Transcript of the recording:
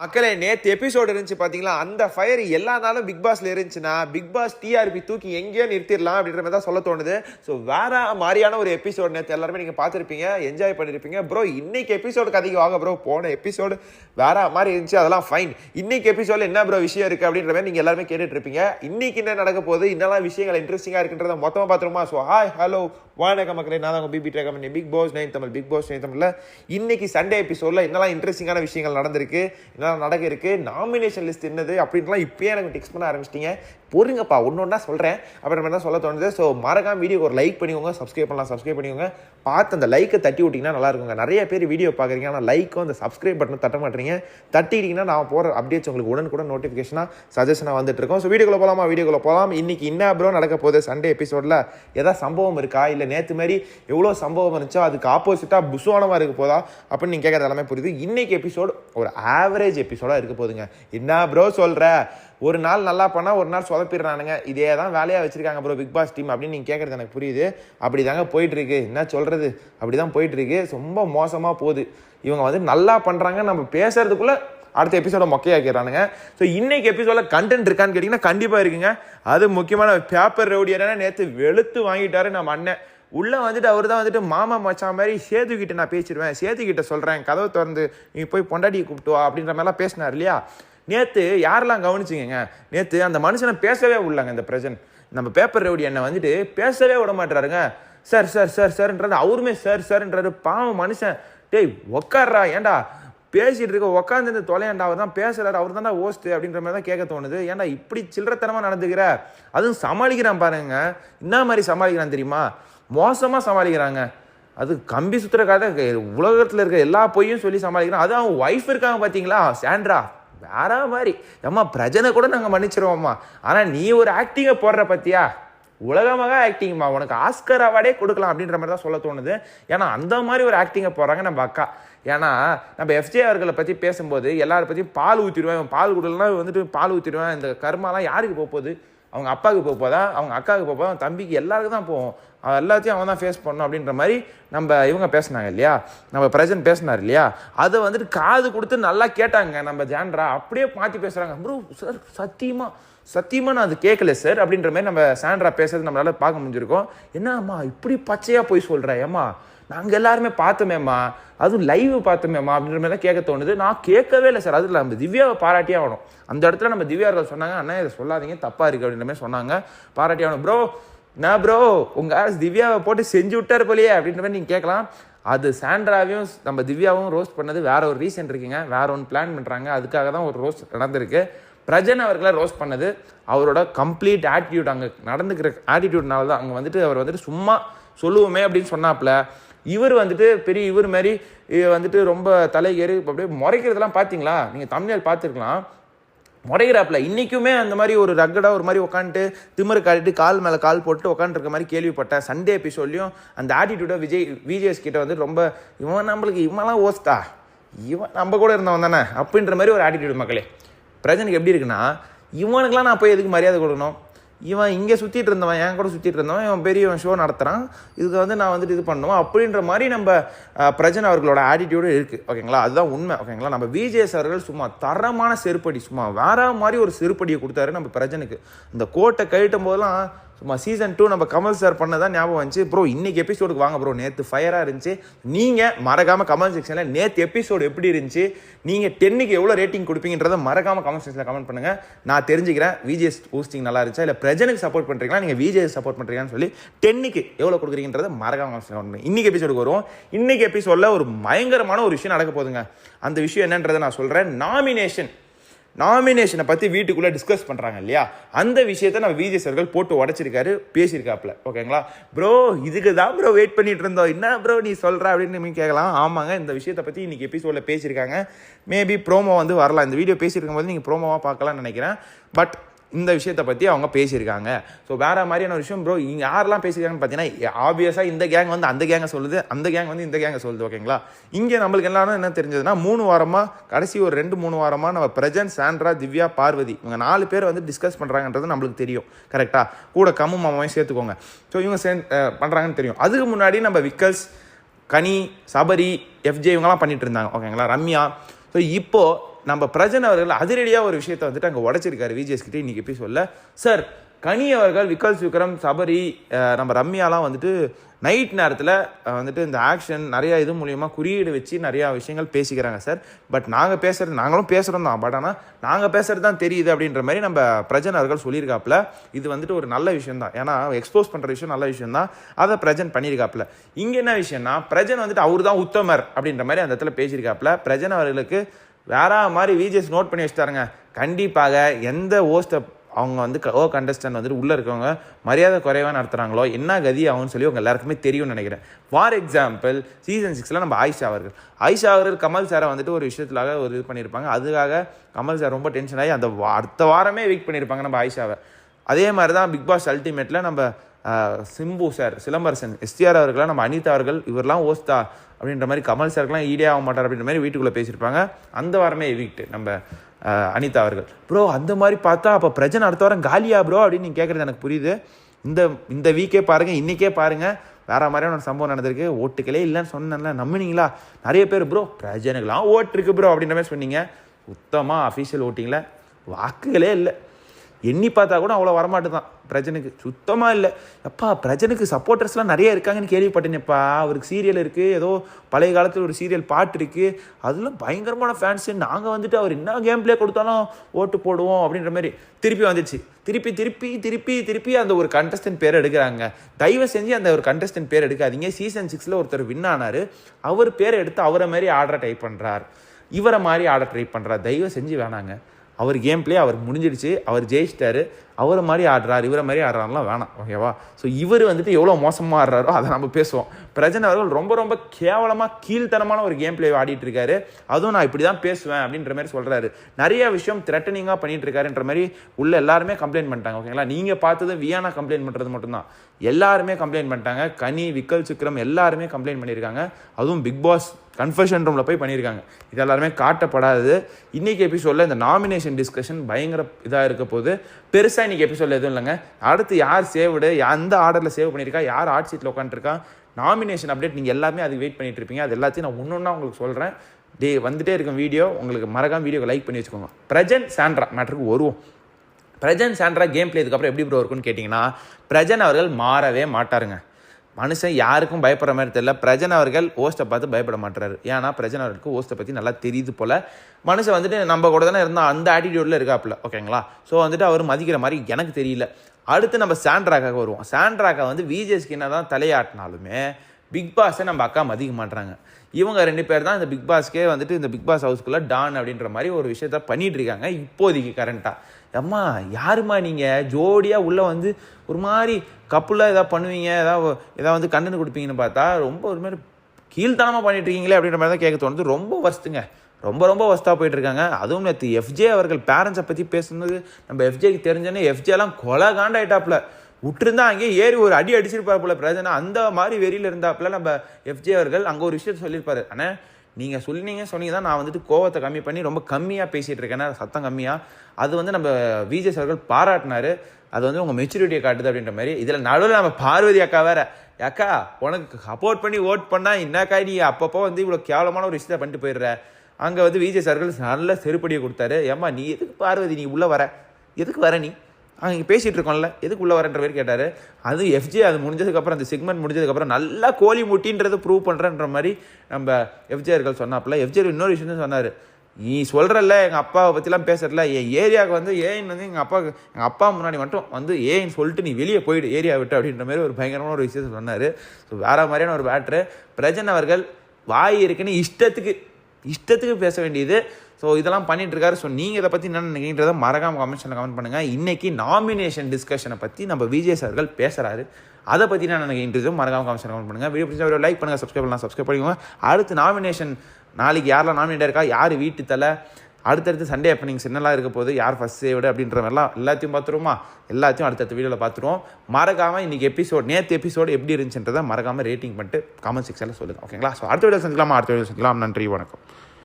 மக்களே நேற்று எபிசோடு இருந்துச்சு பார்த்தீங்களா அந்த ஃபயர் எல்லா நாளும் பிக் பாஸ்ல இருந்துச்சுன்னா பிக் பாஸ் டிஆர்பி தூக்கி எங்கேயோ நிறுத்திடலாம் அப்படின்ற மாதிரி தான் சொல்ல தோணுது. ஸோ வேற மாதிரியான ஒரு எபிசோடு நேற்று எல்லாருமே நீங்கள் பார்த்துருப்பீங்க என்ஜாய் பண்ணியிருப்பீங்க ப்ரோ இன்னைக்கு எபிசோடு கதைக்கு வாங்க ப்ரோ போன எபிசோடு வேற மாதிரி இருந்துச்சு அதெல்லாம் ஃபைன் இன்னைக்கு எபிசோடில் என்ன ப்ரோ விஷயம் இருக்குது அப்படின்ற மாதிரி நீங்கள் எல்லாருமே கேட்டுட்டு இருப்பீங்க இன்னைக்கு என்ன நடக்க போகுது என்னெல்லாம் விஷயங்கள் இன்ட்ரெஸ்டிங்காக இருக்குன்றத மொத்தமாக பார்த்துருமா ஸோ ஹாய் ஹலோ வணக்கம் மக்களே நான் தான் உங்கள் BB டேக்கம் Bigg Boss nine Tamil Bigg Boss nine தமிழில் இன்னைக்கு சண்டே எபிசோடில் என்னெல்லாம் இன்ட்ரெஸ்டிங்கான விஷயங்கள் நடந்திருக்கு நடக்க இருக்கு நாமினேஷன் லிஸ்ட் என்னது? அப்படின்லாம் இப்பயே எனக்கு டெக்ஸ்ட் பண்ண ஆரம்பிச்சிட்டீங்க. பொறுங்கப்பா. ஒன்று ஒன்றா சொல்கிறேன் அப்புறம் தான் சொல்ல தோணுது? ஸோ மறக்காம வீடியோ ஒரு லைக் பண்ணிக்கோங்க. சப்ஸ்கிரைப் பண்ணலாம் சப்ஸ்கிரைப் பண்ணிக்கோங்க. பார்த்து அந்த லைக்கை தட்டி விட்டிங்கன்னா நல்லா இருக்குங்க. நிறைய பேர் வீடியோ பார்க்குறீங்க ஆனால் லைக்கும் அந்த சப்ஸ்கிரைப் பட்டன் தட்ட மாட்டீங்க. தட்டிட்டிங்கன்னா நான் போகிற அப்டேட்ஸ் உங்களுக்கு உடனுக்குடன் நோட்டிஃபிகேஷனாக சஜஷனாக வந்துட்டு இருக்கோம். ஸோ வீடியோக்குள்ள போகலாமா வீடியோக்குள்ள போகலாம் இன்றைக்கி என்ன ப்ரோ நடக்க போகுது? சண்டே எபிசோடில் ஏதாவது சம்பவம் இருக்கா? இல்லை நேற்று மாதிரி எவ்வளோ சம்பவம் இருந்துச்சோ அதுக்கு ஆப்போசிட்டாக புசுவானமாக இருக்க போதா? அப்படின்னு நீங்கள் கேட்கறது எல்லாமே புரியுது. இன்னைக்கு எபிசோடு ஒரு ஆவரேஜ் எபிசோடாக இருக்க போகுதுங்க. என்ன ப்ரோ சொல்கிற ஒரு நாள் நல்லா பண்ணால் ஒரு நாள் சொதப்பிடுறானுங்க. இதே தான் வேலையாக வச்சுருக்காங்க ப்ரோ பிக் பாஸ் டீம் அப்படின்னு நீங்கள் கேட்குறது எனக்கு புரியுது. அப்படி தாங்க போயிட்டுருக்கு. என்ன சொல்கிறது அப்படி தான் போயிட்டுருக்கு. ரொம்ப மோசமாக போகுது. இவங்க வந்து நல்லா பண்ணுறாங்க நம்ம பேசுறதுக்குள்ளே அடுத்த எபிசோட மொக்கையாக்கிறானுங்க ஸோ இன்னைக்கு எபிசோட கண்டென்ட் இருக்கான்னு கேட்டிங்கன்னா கண்டிப்பாக இருக்குங்க. அது முக்கியமான பேப்பர் ரவுடியான நேற்று வெளுத்து வாங்கிட்டாரு நம்ம அண்ணன். உள்ளே வந்துட்டு அவர் தான் வந்துட்டு மாமா மச்சான் மாதிரி சேதுக்கிட்ட நான் பேசிடுவேன். சேதுக்கிட்ட சொல்கிறேன் கதவை திறந்து நீ போய் பொண்டாட்டி கூப்பிட்டு வா அப்படின்ற மாதிரிலாம் பேசினார் இல்லையா? நேற்று யாரெல்லாம் கவனிச்சிங்க நேற்று அந்த மனுஷனை பேசவே உள்ளாங்க இந்த பிரசன்ட் நம்ம பேப்பர் ரவுடி என்ன வந்துட்டு பேசவே விட மாட்டாருங்க சார் சார் சார் சார்ன்றது அவருமே சார் சார்ன்றாரு பாவம் மனுஷன். டேய் உக்காடுறா ஏன்டா? பேசிகிட்டு இருக்க உட்காந்து தொலையாண்டா அவர் தான் பேசுறாரு அவர் தான்டா ஓஸ்ட் அப்படின்ற மாதிரி தான் கேட்க தோணுது. ஏன்டா இப்படி சில்லறத்தனமாக நடந்துக்கிற? அதுவும் சமாளிக்கிறான் பாருங்க. என்ன மாதிரி சமாளிக்கிறான் தெரியுமா? மோசமாக சமாளிக்கிறாங்க. அது கம்பி சுத்துற கதை உலகத்தில் இருக்க எல்லா பொய்யும் சொல்லி சமாளிக்கிறான். அது அவன் ஒய்ஃப் இருக்காங்க பார்த்தீங்களா சாண்ட்ரா. வேற மாதிரி. அம்மா பிரஜனை கூட நாங்கள் மன்னிச்சிருவோம்மா. ஆனால் நீ ஒரு ஆக்டிங்கை போடுற பத்தியா? உலகமாக ஆக்டிங்மா உனக்கு ஆஸ்கர் அவார்டே கொடுக்கலாம் அப்படின்ற மாதிரி தான் சொல்ல தோணுது. ஏன்னா அந்த மாதிரி ஒரு ஆக்டிங்கை போடுறாங்க நம்ம அக்கா. ஏன்னா நம்ம எஃப்ஜே அவர்களை பற்றி பேசும்போது எல்லாரை பற்றியும் பால் ஊற்றிடுவேன் இவன் பால் கொடுக்கலாம் வந்துட்டு பால் ஊற்றிடுவேன் இந்த கர்மாலாம் யாருக்கு போக போகுது? அவங்க அப்பாவுக்கு போக போதா? அவங்க அக்காவுக்கு போக போதா? தம்பிக்கு எல்லாருக்கும் தான் போகும். அது எல்லாத்தையும் அவன் தான் ஃபேஸ் பண்ணும் அப்படின்ற மாதிரி நம்ம இவங்க பேசினாங்க இல்லையா? நம்ம பிரசன்ட் பேசினார் இல்லையா? அதை வந்துட்டு காது கொடுத்து நல்லா கேட்டாங்க நம்ம ஜான்ரா. அப்படியே மாற்றி பேசுகிறாங்க ப்ரோ சார் சத்தியமாக சத்தியமாக நான் அது கேட்கல சார் அப்படின்ற மாதிரி நம்ம சாண்ட்ரா பேசுறது நம்மளால் பார்க்க முடிஞ்சிருக்கோம். என்னம்மா இப்படி பச்சையாக போய் சொல்கிறேன் ஏம்மா? நாங்கள் எல்லாருமே பார்த்தோமேம்மா. அதுவும் லைவ் பார்த்தோமேம்மா. அப்படின்ற மாதிரி தான் கேட்க தோணுது. நான் கேட்கவே இல்லை சார் அதில் நம்ம திவ்யாவை பாராட்டியே ஆகணும். அந்த இடத்துல நம்ம திவ்யா சொன்னாங்க அண்ணா இதை சொல்லாதீங்க தப்பாக இருக்குது அப்படின்ற மாதிரி சொன்னாங்க. பாராட்டி ஆகணும். ப்ரோ நான் ப்ரோ உங்கள் ஆர்ஸ் திவ்யாவை போட்டு செஞ்சு விட்டார் போலியே அப்படின்ற மாதிரி நீங்கள் கேட்கலாம். அது சாண்ட்ராவையும் நம்ம திவ்யாவும் ரோஸ்ட் பண்ணது வேற ஒரு ரீசன் இருக்குங்க. வேற ஒன்று பிளான் பண்ணுறாங்க அதுக்காக தான் ஒரு ரோஸ்ட் நடந்திருக்கு. பிரஜன் அவர்களை ரோஸ்ட் பண்ணது அவரோட கம்ப்ளீட் ஆட்டிடியூட் அங்கே நடந்துக்கிற ஆட்டிடியூட்னால தான். அங்கே வந்துட்டு அவர் வந்துட்டு சும்மா சொல்லுவோமே அப்படின்னு சொன்னாப்புல. இவர் வந்துட்டு பெரிய இவர் மாதிரி வந்துட்டு ரொம்ப தலைகேறி அப்படியே முறைக்கிறதெல்லாம் பார்த்தீங்களா நீங்கள் தமிழ் பார்த்துருக்கலாம். முறைகிறாப்புல இன்றைக்குமே அந்த மாதிரி ஒரு ரக்கடாக ஒரு மாதிரி உட்காந்துட்டு திமிரு காட்டிட்டு கால் மேலே கால் போட்டு உட்காந்துருக்க மாதிரி கேள்விப்பட்டேன். சண்டே எபிசோட்லையும் அந்த ஆட்டிடியூடை விஜய் விஜேஎஸ் கிட்ட வந்து ரொம்ப இவன் நம்மளுக்கு இவன்லாம் ஓஸ்தா. இவன் நம்ம கூட இருந்தவன் தானே அப்படின்ற மாதிரி ஒரு ஆட்டிடியூடு மக்களே. பிரஜனுக்கு எப்படி இருக்குன்னா இவனுக்கெலாம் நான் போய் எதுக்கு மரியாதை கொடுக்கணும்? இவன் இங்கே சுற்றிட்டு இருந்தவன் என் கூட சுற்றிட்டு இருந்தவன் இவன் பெரியவன் ஷோ நடத்துகிறான் இதுக்கு வந்து நான் வந்துட்டு இது பண்ணுவோம். அப்படின்ற மாதிரி நம்ம பிரஜன் அவர்களோட ஆட்டிடியூடு இருக்குது ஓகேங்களா? அதுதான் உண்மை. ஓகேங்களா? நம்ம விஜேஎஸ் அவர்கள் சும்மா தரமான செருப்படி சும்மா வேற மாதிரி ஒரு செருப்படியை கொடுத்தாரு நம்ம பிரஜனுக்கு. இந்த கோட்டை கழட்டும் போதெல்லாம் சும்மா சீசன் டூ நம்ம கமல் சார் பண்ணதான் ஞாபகம் வந்துச்சு. ப்ரோ இன்னைக்கு எபிசோடுக்கு வாங்க ப்ரோ நேற்று ஃபயராக இருந்துச்சு. நீங்கள் மறக்காமல் கமெண்ட் செக்ஷனில் நேற்று எபிசோடு எப்படி இருந்துச்சு? நீங்கள் டென்னுக்கு எவ்வளோ ரேட்டிங் கொடுப்பீங்கன்றத மறக்காமல் கமெண்ட் செக்ஷனில் கமெண்ட் பண்ணுங்கள் நான் தெரிஞ்சுக்கிறேன். விஜேஎஸ் போஸ்டிங் நல்லா இருந்துச்சா? இல்லை பிரஜனுக்கு சப்போர்ட் பண்ணுறீங்களா நீங்கள் விஜேஎஸ் சப்போர்ட் பண்ணுறீங்கன்னு சொல்லி டென்னுக்கு எவ்வளோ கொடுக்குறீங்கன்றத மறக்காமல் கமெண்ட் செக்ஷனில் பண்ணுங்க. இன்னைக்கு எபிசோடுக்கு வரும் இன்னைக்கு எபிசோடில் ஒரு பயங்கரமான ஒரு விஷயம் நடக்க போகுதுங்க. அந்த விஷயம் என்னன்றதை நான் சொல்கிறேன் நாமினேஷன் நாமினேஷனை பற்றி வீட்டுக்குள்ளே டிஸ்கஸ் பண்ணுறாங்க இல்லையா? அந்த விஷயத்தை நம்ம விஜய் சார்கள் போட்டு உடச்சிருக்காரு பேசியிருக்காப்புல. ஓகேங்களா? ப்ரோ இதுக்கு தான் ப்ரோ வெயிட் பண்ணிட்டு இருந்தோம். என்ன ப்ரோ நீ சொல்கிற அப்படின்னு நீங்கள் கேட்கலாம். ஆமாங்க இந்த விஷயத்தை பற்றி இன்றைக்கி எபிசோடில் பேசியிருக்காங்க. மேபி ப்ரோமோ வந்து வரலாம். இந்த வீடியோ பேசியிருக்கும் போது நீங்கள் ப்ரோமோவாக பார்க்கலாம்னு நினைக்கிறேன். பட் இந்த விஷயத்தை பற்றி அவங்க பேசியிருக்காங்க. ஸோ வேறு மாதிரியான ஒரு விஷயம் ப்ரோ இங்கே யாரெல்லாம் பேசியிருக்காங்கன்னு பார்த்தீங்கன்னா ஆப்வியஸாக இந்த கேங் வந்து அந்த கேங்கை சொல்லுது அந்த கேங் வந்து இந்த கேங்கை சொல்லுது ஓகேங்களா இங்கே நம்மளுக்கு எல்லாரும் என்ன தெரிஞ்சதுன்னா மூணு வாரமாக கடைசி ஒரு ரெண்டு மூணு வாரமாக நம்ம பிரஜன் சாண்ட்ரா திவ்யா பார்வதி இவங்க நாலு பேர் வந்து டிஸ்கஸ் பண்ணுறாங்கன்றது நம்மளுக்கு தெரியும். கரெக்டாக கூட கம்மு மாமாவையும் சேர்த்துக்கோங்க. ஸோ இவங்க சே பண்ணுறாங்கன்னு தெரியும். அதுக்கு முன்னாடி நம்ம விக்கல்ஸ் கனி சபரி எஃப்ஜே இவங்கெல்லாம் பண்ணிட்டு இருந்தாங்க ஓகேங்களா ரம்யா. ஸோ இப்போது நம்ம பிரஜன் அவர்கள் அதிரடியாக ஒரு விஷயத்தை வந்துட்டு அங்கே உடைச்சிருக்காரு கிட்டே. இன்றைக்கி எப்படி சொல்ல? சார் கனி அவர்கள் விக்கல் விக்ரம் சபரி நம்ம ரம்யாலாம் வந்துட்டு நைட் நேரத்தில் வந்துட்டு இந்த ஆக்ஷன் நிறையா இது மூலியமாக குறியீடு வச்சு நிறையா விஷயங்கள் பேசிக்கிறாங்க சார் பட் நாங்கள் பேசுகிறது நாங்களும் பேசுகிறோம் தான். பட் ஆனால் நாங்கள் பேசுகிறது தான் தெரியுது அப்படின்ற மாதிரி நம்ம பிரஜன் அவர்கள் சொல்லியிருக்காப்புல. இது வந்துட்டு ஒரு நல்ல விஷயம் தான். ஏன்னா எக்ஸ்போஸ் பண்ணுற விஷயம் நல்ல விஷயம் தான். அதை பிரஜன் பண்ணியிருக்காப்புல. இங்கே என்ன விஷயம்னா பிரஜன் வந்துட்டு அவர் தான் உத்தமர் அப்படின்ற மாதிரி அந்த இடத்துல பேசியிருக்காப்புல. பிரஜன் அவர்களுக்கு வேற மாதிரி விஜிஎஸ் நோட் பண்ணி வச்சுட்டாருங்க. கண்டிப்பாக எந்த ஓஸ்ட்டை அவங்க வந்து ஓ கண்டஸ்டன்ட் வந்துட்டு உள்ளே இருக்கவங்க மரியாதை குறைவாக நடத்துகிறாங்களோ என்ன கதி ஆகும்னு சொல்லி அவங்க எல்லாருக்குமே தெரியும்னு நினைக்கிறேன். ஃபார் எக்ஸாம்பிள் சீசன் சிக்ஸில் நம்ம ஆயிஷா அவர்கள். ஆயிஷா அவர்கள் கமல் சாரை வந்துட்டு ஒரு விஷயத்துலாக ஒரு இது பண்ணியிருப்பாங்க அதுக்காக கமல் சார் ரொம்ப டென்ஷன் ஆகி அந்த அடுத்த வாரமே வெயிட் பண்ணியிருப்பாங்க நம்ம ஆயிஷாவை. அதே மாதிரி தான் பிக் பாஸ் அல்டிமேட்டில் நம்ம சிம்பு சார் சிலம்பரசன் எஸ்டிஆர் அவர்களாம் நம்ம அனிதா அவர்கள் இவரெல்லாம் ஓஸ்தா அப்படின்ற மாதிரி கமல் சாருக்கெலாம் ஈடே ஆக மாட்டார் அப்படின்ற மாதிரி வீட்டுக்குள்ளே பேசியிருப்பாங்க. அந்த வாரமே எவிக்ட் நம்ம அனிதா அவர்கள். ப்ரோ அந்த மாதிரி பார்த்தா அப்போ பிரச்சனை அடுத்த வாரம் காலியா ப்ரோ அப்படின்னு நீங்கள் கேட்குறது எனக்கு புரியுது. இந்த இந்த வீக்கே பாருங்கள் இன்றைக்கே பாருங்கள் வேற மாதிரியான ஒரு சம்பவம் நடந்திருக்கு. ஓட்டுக்களே இல்லைன்னு சொன்னேன்ல நம்பினீங்களா? நிறைய பேர் ப்ரோ பிரஜனுக்கெல்லாம் ஓட்டுருக்கு ப்ரோ அப்படின்ற மாதிரி சொன்னீங்க. சுத்தமாக அஃபீஷியல் ஓட்டிங்கில் வாக்குகளே இல்லை. எண்ணி பார்த்தா கூட அவ்வளோ வரமாட்டு தான் பிரஜனுக்கு சுத்தமாக இல்லை. அப்பா பிரஜனுக்கு சப்போர்ட்டர்ஸ்லாம் நிறைய இருக்காங்கன்னு கேள்விப்பட்டேனேப்பா அவருக்கு சீரியல் இருக்குது ஏதோ பழைய காலத்தில் ஒரு சீரியல் பாட்டு இருக்குது அதெல்லாம் பயங்கரமான ஃபேன்ஸு நாங்கள் வந்துட்டு அவர் என்ன கேம் பிளே கொடுத்தாலும் ஓட்டு போடுவோம் அப்படின்ற மாதிரி திருப்பி வந்துச்சு. திருப்பி திருப்பி திருப்பி திருப்பி அந்த ஒரு கண்டஸ்டன்ட் பேர் எடுக்கிறாங்க. தயவு செஞ்சு அந்த ஒரு கண்டஸ்டன்ட் பேர் எடுக்காதீங்க. சீசன் சிக்ஸில் ஒருத்தர் வின் ஆனார். அவர் பேரை எடுத்து அவரை மாதிரி ஆர்டரை டைப் பண்ணுறார் இவரை மாதிரி ஆர்டர் ட்ரை பண்ணுறார் தயவு செஞ்சு வேணாங்க. அவர் கேம் பிளே அவர் முடிஞ்சிடுச்சு. அவர் ஜெயிச்சிட்டாரு. அவரை மாதிரி ஆடுறாரு இவரை மாதிரி ஆடுறாருலாம் வேணாம் ஓகேவா? ஸோ இவர் வந்துட்டு எவ்வளோ மோசமாக ஆடுறாரோ அதை நம்ம பேசுவோம். பிரஜன் அவர்கள் ரொம்ப ரொம்ப கேவலமாக கீழ்த்தனமான ஒரு கேம் பிளே ஆடிட்டு இருக்காரு. அதுவும் நான் இப்படி தான் பேசுவேன் அப்படின்ற மாதிரி சொல்கிறாரு நிறைய விஷயம் த்ரெட்டனிங்காக பண்ணிட்டு இருக்காருன்ற மாதிரி உள்ள எல்லாருமே கம்ப்ளைண்ட் பண்ணிட்டாங்க ஓகேங்களா? நீங்கள் பார்த்தது வியானா கம்ப்ளைண்ட் பண்ணுறது மட்டும்தான். எல்லாருமே கம்ப்ளைண்ட் பண்ணிட்டாங்க. கனி விக்கல் சுக்ரம் எல்லாருமே கம்ப்ளைண்ட் பண்ணியிருக்காங்க. அதுவும் பிக் பாஸ் கன்ஃபர்ஷன் ரூமில் போய் பண்ணியிருக்காங்க. இது எல்லாருமே காட்டப்படாது. இன்றைக்கி எபிசோடில் இந்த நாமினேஷன் டிஸ்கஷன் பயங்கர இதாக இருக்க போது பெருசாக இன்றைக்கி எபிசோடில் எதுவும் இல்லைங்க. அடுத்து யார் சேவ்டு எந்த ஆர்டரில் சேவ் பண்ணியிருக்கா யார் ஆட் சீட்டில் உட்காந்துருக்கா நாமினேஷன் அப்டேட் நீங்கள் எல்லாமே அதுக்கு வெயிட் பண்ணிட்டு இருப்பீங்க. அது எல்லாத்தையும் நான் ஒன்று உங்களுக்கு சொல்கிறேன் டே வந்துட்டே இருக்கும் வீடியோ உங்களுக்கு மறக்காம வீடியோக்கு லைக் பண்ணி வச்சுக்கோங்க. பிரஜன் சாண்ட்ரா மேட்ருக்கு வருவோம். பிரஜன் சாண்ட்ரா கேம் பிளே இதுக்கப்புறம் எப்படி ப்ரோ இருக்குன்னு கேட்டிங்கன்னா பிரஜன் அவர்கள் மாறவே மாட்டாருங்க. மனுஷன் யாருக்கும் பயப்படுற மாதிரி தெரியல. பிரஜன் அவர்கள் ஓஸ்ட்டை பார்த்து பயப்பட மாட்டுறாரு ஏன்னா பிரஜன் அவர்களுக்கு ஓஸ்ட்டை பற்றி நல்லா தெரியுது போல். மனுஷன் வந்துட்டு நம்ம கூட தானே இருந்தால் அந்த ஆட்டிடியூடில் இருக்காப்புல. ஓகேங்களா ஸோ வந்துட்டு அவர் மதிக்கிற மாதிரி எனக்கு தெரியல. அடுத்து நம்ம சாண்ட்ராக்காக வருவோம். சாண்ட்ராக்கா வந்து விஜேஸ்க்கு என்ன தான் தலையாட்டினாலுமே பிக் பாஸை நம்ம அக்கா மதிக்க மாட்டாங்க இவங்க ரெண்டு பேர் தான் இந்த பிக் பாஸ்க்கே வந்துட்டு இந்த பிக் பாஸ் ஹவுஸ்க்குள்ளே டான் அப்படின்ற மாதிரி ஒரு விஷயத்த பண்ணிட்டு இருக்காங்க இப்போதைக்கு கரண்ட்டாக அம்மா யாரும்மா நீங்கள் ஜோடியாக உள்ளே வந்து ஒரு மாதிரி கப்புலாக எதாவது பண்ணுவீங்க? ஏதாவது எதாவது வந்து கண்டென்ட் கொடுப்பீங்கன்னு பார்த்தா ரொம்ப ஒரு மாதிரி கீழ்த்தனமாக பண்ணிட்டு இருக்கீங்களே அப்படின்ற மாதிரி தான் கேட்க தோணுது. ரொம்ப வருஷத்துங்க ரொம்ப ரொம்ப வஸ்தாக போயிட்டுருக்காங்க. அதுவும் நேற்று எஃப்ஜே அவர்கள் பேரண்ட்ஸை பற்றி பேசுனது நம்ம எஃப்ஜேக்கு தெரிஞ்சோன்னே எஃப்ஜேலாம் கொலை காண்டாயிட்டாப்புல. விட்டுருந்தா அங்கேயே ஏறி ஒரு அடி அடிச்சிருப்பார் போல பிரஜனா. அந்த மாதிரி வெறியில் இருந்தாப்புல நம்ம எஃப்ஜே அவர்கள் அங்கே ஒரு விஷயத்த சொல்லியிருப்பாரு. ஆனால் நீங்கள் சொன்னீங்க சொன்னீங்க தான் நான் வந்துட்டு கோவத்தை கம்மி பண்ணி ரொம்ப கம்மியாக பேசிகிட்டு இருக்கேன். சத்தம் கம்மியாக அது வந்து நம்ம விஜய் அவர்கள் பாராட்டினார். அது வந்து உங்கள் மெச்சூரிட்டியை காட்டுது அப்படின்ற மாதிரி. இதில் நடுவில் நம்ம பார்வதி அக்கா வேற. அக்கா உனக்கு சப்போர்ட் பண்ணி ஓட் பண்ணால் என்னக்கா நீ அப்பப்போ வந்து இவ்வளோ கேவலமான ஒரு விஷயத்தை பண்ணிட்டு போயிடுற? அங்கே வந்து விஜய் சார்கள் நல்ல செருப்படியை கொடுத்தாரு. ஏம்மா நீ எதுக்கு பார்வதி நீ உள்ளே வர? எதுக்கு வர நீ? அங்கே பேசிகிட்டு இருக்கோம்ல எதுக்கு உள்ளே வரன்ற பேர் கேட்டார். அது எஃப்ஜே அது முடிஞ்சதுக்கப்புறம் அந்த செக்மெண்ட் முடிஞ்சதுக்கப்புறம் நல்லா கோழி முட்டின்றதை ப்ரூவ் பண்ணுறன்ற மாதிரி நம்ம எஃப்ஜேர்கள் சொன்னாப்பில். எஃப்ஜே இன்னொரு விஷயம் சொன்னார். நீ சொல்கிறல்ல எங்கள் அப்பாவை பற்றிலாம் பேசுறல என் ஏரியாவுக்கு வந்து ஏன் வந்து எங்கள் அப்பா எங்கள் அப்பா முன்னாடி மட்டும் வந்து ஏன்னு சொல்லிட்டு நீ வெளியே போயிடு ஏரியா விட்டு அப்படின்ற மாதிரி ஒரு பயங்கரமான ஒரு விஷயத்தை சொன்னார். ஸோ வேறு மாதிரியான ஒரு பேட்ரு பிரஜன் அவர்கள் வாய் இருக்குன்னு இஷ்டத்துக்கு இஷ்டத்துக்கு பேச வேண்டியது. ஸோ இதெல்லாம் பண்ணிட்டு இருக்காரு ஸோ நீங்கள் இதை பற்றி என்ன நினைக்கிறத மறக்காம கமெண்ட்ஸில் கமெண்ட் பண்ணுங்கள் இன்றைக்கி நாமினேஷன் டிஸ்கஷனை பற்றி நம்ம விஜய் சார்கள் பேசுகிறாரு அதை பற்றி நான் நினைக்கின்றது மறக்காம கமெண்ட்ஸில் கமெண்ட் பண்ணுங்கள் வீடியோ பிடிச்சா லைக் பண்ணுங்கள் சப்ஸ்கிரைப் பண்ணலாம் சப்ஸ்கிரைப் பண்ணிக்கோங்க. அடுத்து நாமினேஷன் நாளைக்கு யாரெல்லாம் நாமினேட் இருக்கா? யார் வீட்டு தலை? அடுத்தடுத்து சண்டே அப்பனிங்ஸ் என்னெல்லாம் இருக்க போகுது? யார் ஃபஸ்ட் சேவ்டு அப்படின்ற மாதிரிலாம் எல்லாத்தையும் பார்த்துருவோமா? எல்லாத்தையும் அடுத்தடுத்த வீடியோவில் பார்த்துருவோம். மறக்காமல் இன்றைக்கி எபிசோட் நேற்று எபிசோடு எப்படி இருந்துச்சுன்றதை மறக்காமல் ரேட்டிங் பண்ணிட்டு கமெண்ட் செக்ஷனில் சொல்லுங்கள் ஓகேங்களா ஸோ அடுத்த வீடியோ செஞ்சுக்கலாமா அடுத்த வீடியோ செஞ்சுக்கலாம் நன்றி வணக்கம்.